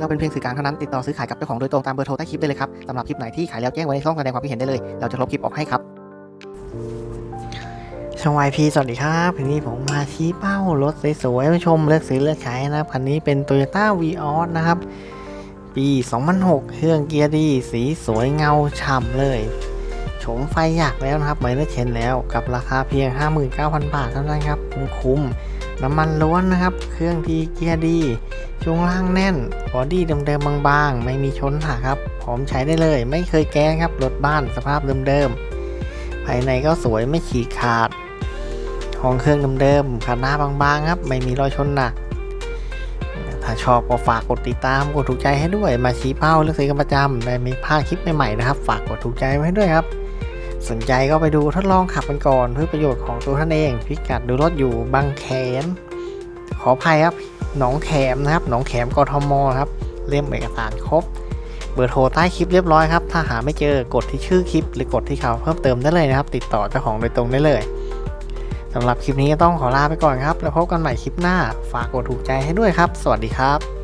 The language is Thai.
เราเป็นเพียงสื่อกลางเท่านั้นติดต่อซื้อขายกับเจ้าของโดยตรงตามเบอร์โทรใต้คลิปได้เลยครับสำหรับคลิปไหนที่ขายแล้วแจ้งไว้ในช่องแสดงความคิดเห็นได้เลย เราจะลบคลิปออกให้ครับช่องวายพีสวัสดีครับวันนี้ผมมาชี้เป้ารถสวยๆมาชมเลือกซื้อเลือกใช้นะครับคันนี้เป็น Toyota v ีออนะครับ ปี 2006 เครื่องเกียร์ดีสีสวยเงาฉ่ำเลยโฉมไฟอยากแล้วนะครับไม่ได้เชนแล้วกับราคาเพียง 59,000 บาทเท่านั้นครับคุ้มๆ น้ำมันล้วนนะครับ เครื่องดีเกียร์ดี ช่วงล่างแน่น บอดี้เดิมๆบางๆ ไม่มีชนหักครับ พร้อมใช้ได้เลย ไม่เคยแก้ครับ รถบ้านสภาพเดิมๆ ภายในก็สวยไม่ฉีกขาดห้องเครื่องเดิมๆคันหน้าบางๆครับ ไม่มีรอยชนหนัก ถ้าชอบก็ฝากกดติดตาม กดถูกใจให้ด้วย มาชี้เป้าเลือกซื้อกันประจำได้มีพลาดคลิปใหม่ๆนะครับ ฝากกดถูกใจไว้ให้ด้วยครับ สนใจก็ไปดูทดลองขับกันก่อนเพื่อประโยชน์ของตัวท่านเอง พิกัดดูรถอยู่บางแขน ขออภัยครับหนองแขมนะครับหนองแขมกทมครับ เล่มเอกสารครบ เบอร์โทรใต้คลิปเรียบร้อยครับ ถ้าหาไม่เจอกดที่ชื่อคลิป หรือกดที่ข่าวเพิ่มเติมได้เลยนะครับ ติดต่อเจ้าของโดยตรงได้เลยสำหรับคลิปนี้ก็ต้องขอลาไปก่อนครับ แล้วพบกันใหม่คลิปหน้า ฝากกดถูกใจให้ด้วยครับ สวัสดีครับ